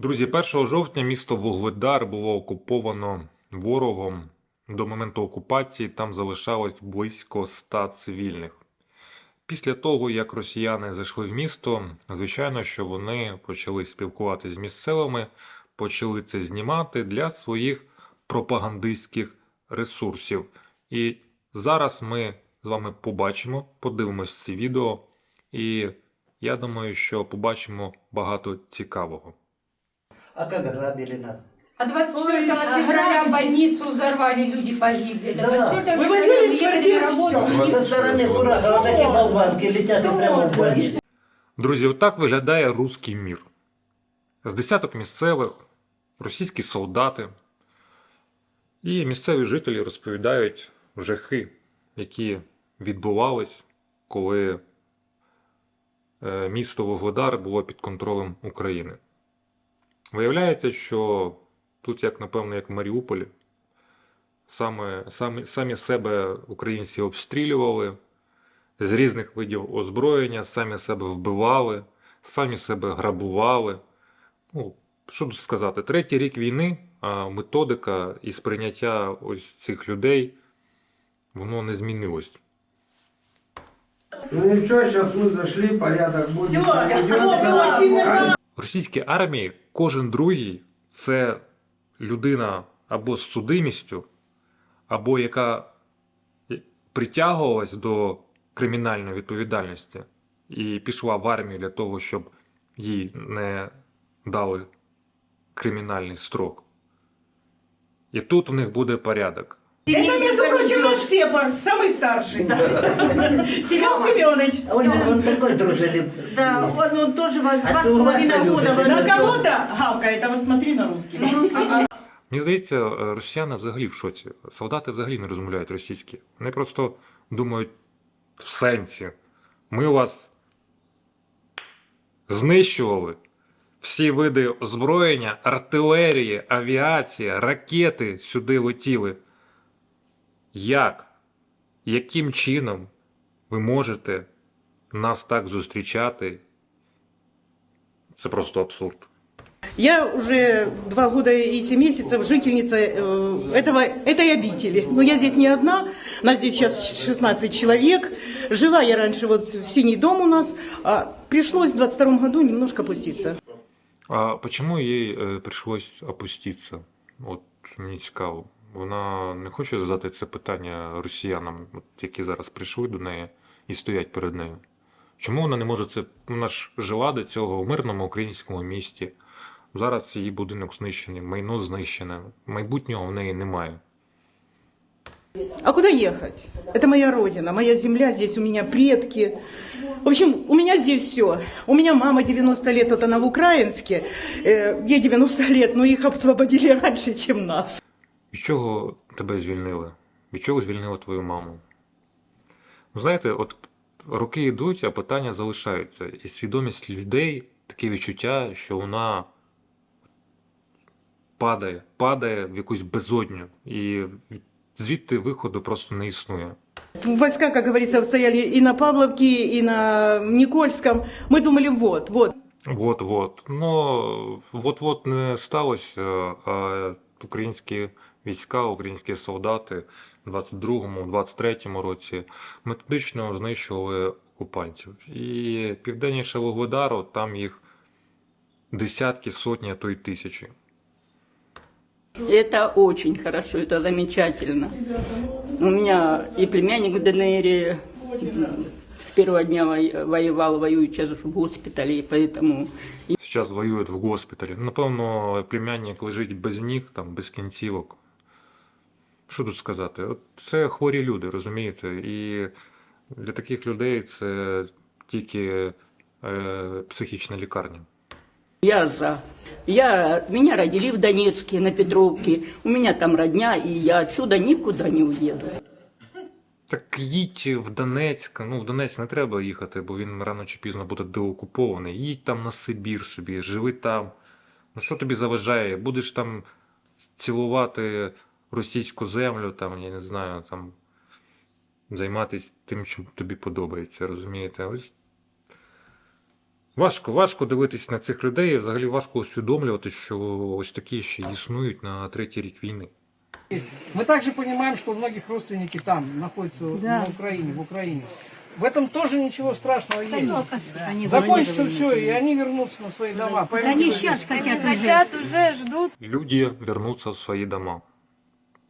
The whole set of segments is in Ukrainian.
Друзі, 1 жовтня місто Вугледар було окуповано ворогом. До моменту окупації там залишалось близько 100 цивільних. Після того, як росіяни зайшли в місто, звичайно, що вони почали спілкуватися з місцевими, почали це знімати для своїх пропагандистських ресурсів. І зараз ми з вами побачимо, подивимось ці відео, і я думаю, що побачимо багато цікавого. А как грабили нас? А 24 Ой, февраля ага. больницу взорвали, люди погибли. Да. 24 Вы февраля возили мы ехали квартир, на работу, всё. мы не Со стороны куража вот такие болванки летят и прямо в больницу. Друзі, отак виглядає руський мір. З десяток місцевих, російські солдати і місцеві жителі розповідають жахи, які відбувались, коли е, місто Вугледар було під контролем України. Виявляється, що тут, як напевно, як в Маріуполі, саме, самі, самі себе українці обстрілювали з різних видів озброєння, самі себе вбивали, самі себе грабували. Ну, що тут сказати, третій рік війни, а методика і сприйняття ось цих людей, воно не змінилось. Ну ничего, сейчас мы зашли, порядок будет. Всё, наведён. всё, очень нравится. Російській армії кожен другий це людина або з судимістю, або яка притягувалась до кримінальної відповідальності і пішла в армію для того, щоб їй не дали кримінальний строк. І тут в них буде порядок. Это, между прочим, наш Сепар, самый старший. Семен Семенович. А Он, он такой дружелюбный. Да, он, он тоже вас А два ты с у вас половиной любишь. года в На этом- кого-то гавкает, а вот смотри на русский. Мені здається, е, росіяни взагалі в шоці. Солдати взагалі не розмовляють російські. Вони просто думають в сенсі. Ми вас знищували. Всі види озброєння, артилерії, авіація, ракети сюди летіли. Як? Яким чином ви можете нас так зустрічати? Це просто абсурд. Я уже два года и семь месяцев жительница э, этого, этой обители. Но я здесь не одна, нас здесь сейчас 16 человек. Жила я раньше вот в синий дом у нас, а пришлось в 22 году немножко опуститься. А почему ей е, прийшлось опуститися? От мені цікаво. Вона не хоче задати це питання росіянам, які зараз прийшли до неї і стоять перед нею. Чому вона не може це. Вона ж жила до цього в мирному українському місті. Зараз її будинок знищений, майно знищене, майбутнього в неї немає. А куда ехать? Это моя родина, моя земля, здесь у меня предки. В общем, у меня здесь все. У меня мама 90 лет, вот она в Украинске. Ей 90 лет, но их освободили раньше, чем нас. Від чого тебе звільнили? Від чого звільнили твою маму? Ну, знаєте, от роки йдуть, а питання залишаються. І свідомість людей таке відчуття, що вона падає, падає в якусь безодню. І звідти виходу просто не існує. Войска, как говорится, стояли и на Павловке, и на Никольском. Мы думали, вот, вот. От-от. Ну, от-от не сталося, а українські війська, українські солдати в 22-му, 23-му році методично знищували окупантів. І південніше Вугледару там їх десятки, сотні, а то й тисячі. Это очень хорошо, это замечательно. У меня и племянник в ДНР с первого дня во- воевал, воюет сейчас в госпитале, и поэтому Зараз воюють в госпіталі. Напевно, племянник лежить без ніг, там, без кінцівок. Що тут сказати? От це хворі люди, розумієте? І для таких людей це тільки е, психічна лікарня. я за. Я, меня родили в Донецке, на Петровке. У меня там родня, и я отсюда никуда не уеду. Так їдь в Донецьк. Ну, в Донецьк не треба їхати, бо він рано чи пізно буде деокупований. Їдь там на Сибір собі, живи там. Ну що тобі заважає? Будеш там цілувати російську землю, там, я не знаю, там займатися тим, чим тобі подобається, розумієте? Ось Важко, важко дивитись на цих людей, і взагалі важко усвідомлювати, що ось такі ще існують на третій рік війни. Мы также понимаем, что у многих родственники там находятся на Украине, в Украине. В этом тоже ничего страшного есть. Закончится все, и они вернутся на свои дома. Поймут, Они сейчас хотят, хотят уже, ждут. Люди вернуться в свої дома.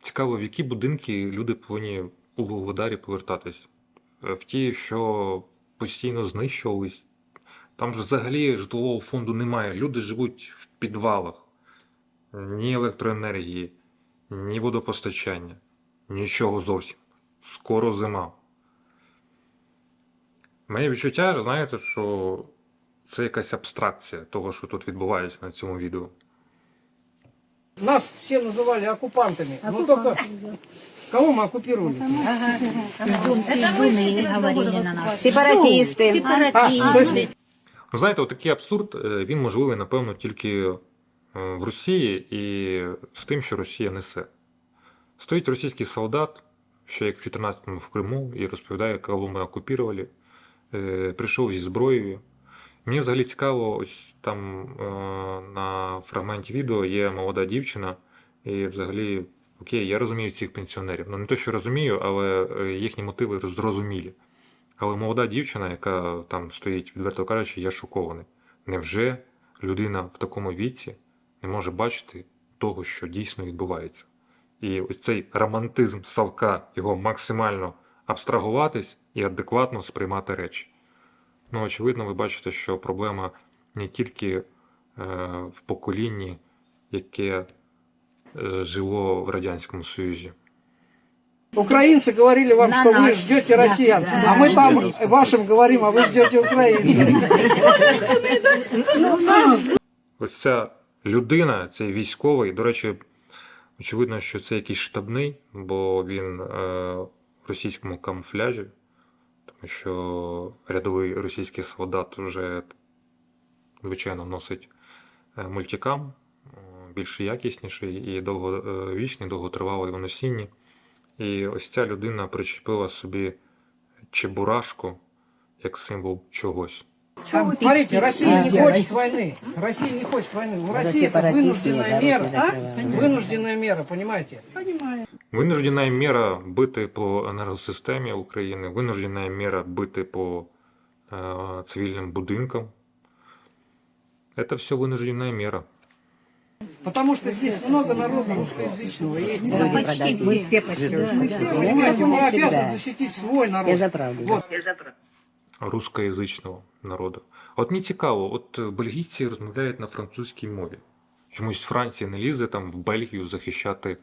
Цікаво, в які будинки люди повинні у Володарі повертатись? Е, В ті, що постійно знищувались. Там ж взагалі житлового фонду немає. Люди живуть в підвалах. Ні електроенергії, ні водопостачання, нічого зовсім. Скоро зима. Моє відчуття, знаєте, що це якась абстракція того, що тут відбувається на цьому відео. Нас все называли оккупантами. Но только кого мы оккупировали? Сепаратисты. А, то есть Ну, Знаєте, отакий абсурд, е, він можливий, напевно, тільки е, в Росії і з тим, що Росія несе. Стоїть російський солдат, ще як в 14-му в Криму, і розповідає, кого ми окупували, е, прийшов зі зброєю. Мені взагалі цікаво, ось там е, на фрагменті відео є молода дівчина, і взагалі, окей, я розумію цих пенсіонерів. Ну, не те, що розумію, але е, їхні мотиви зрозумілі. Але молода дівчина, яка там стоїть, відверто кажучи, я шокований. Невже людина в такому віці не може бачити того, що дійсно відбувається? І ось цей романтизм Савка, його максимально абстрагуватись і адекватно сприймати речі. Ну, очевидно, ви бачите, що проблема не тільки е, в поколінні, яке е, жило в Радянському Союзі. украинцы говорили вам, что вы ждете россиян. А мы там вашим говорим, а вы ждете украинцев. Ось ця людина, цей військовий, до речі, очевидно, що це якийсь штабний, бо він е, в російському камуфляжі, тому що рядовий російський солдат вже, звичайно, носить е, мультикам, е, більш якісніший і довговічний, довготривалий у носінні. І ось ця людина причепила собі чебурашку як символ чогось. Там, Смотрите, Россия не хочет войны. Россия не хочет войны. У России это вынужденная мера. Вынужденная мера, понимаете? Вынужденная мера бити по енергосистемі України, винуждена мера бити по е, цивільним будинкам. Это все вынужденная мера. Потому что здесь много народа русскоязычного. И эти Мы все почти. Понимаете, мы обязаны защитить свой народ. Я за правду. Вот. рускоязичного народу. От мені цікаво, от е, бельгійці розмовляють на французькій мові. Чомусь Франція не лізе там в Бельгію захищати е,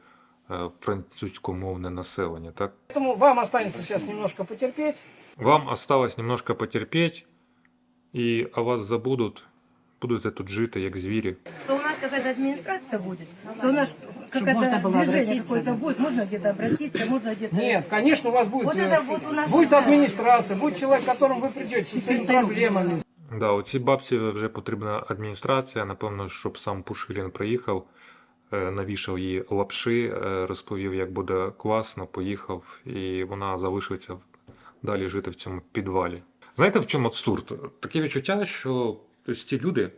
французькомовне населення, так? Поэтому вам останется сейчас немножко потерпеть. Вам осталось немножко потерпеть, і о вас забудуть, будете тут жити як звірі. что у нас какая-то администрация будет, что у нас какое-то движение какое-то будет, можно где-то обратиться, можно где-то... Нет, конечно, у вас будет, Вот э, это вот у нас будет да. администрация, будет человек, к которому вы придете со своими проблемами. Да, оцій бабці вже потрібна адміністрація. Напевно, щоб сам Пушилін приїхав, е, навішав їй лапши, е, розповів, як буде класно, поїхав, і вона залишиться далі жити в цьому підвалі. Знаєте, в чому абсурд? Таке відчуття, що ось ці люди,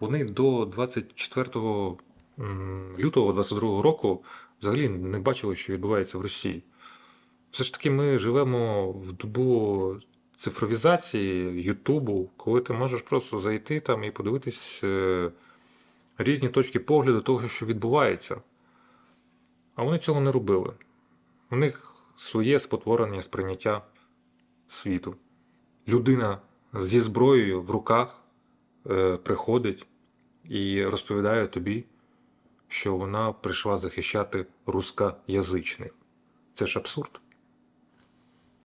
вони до 24 лютого 22 року взагалі не бачили, що відбувається в Росії. Все ж таки, ми живемо в добу цифровізації Ютубу, коли ти можеш просто зайти там і подивитись е, різні точки погляду того, що відбувається. А вони цього не робили. У них своє спотворення сприйняття світу. Людина зі зброєю в руках е, приходить і розповідає тобі, що вона прийшла захищати рускоязичних. Це ж абсурд.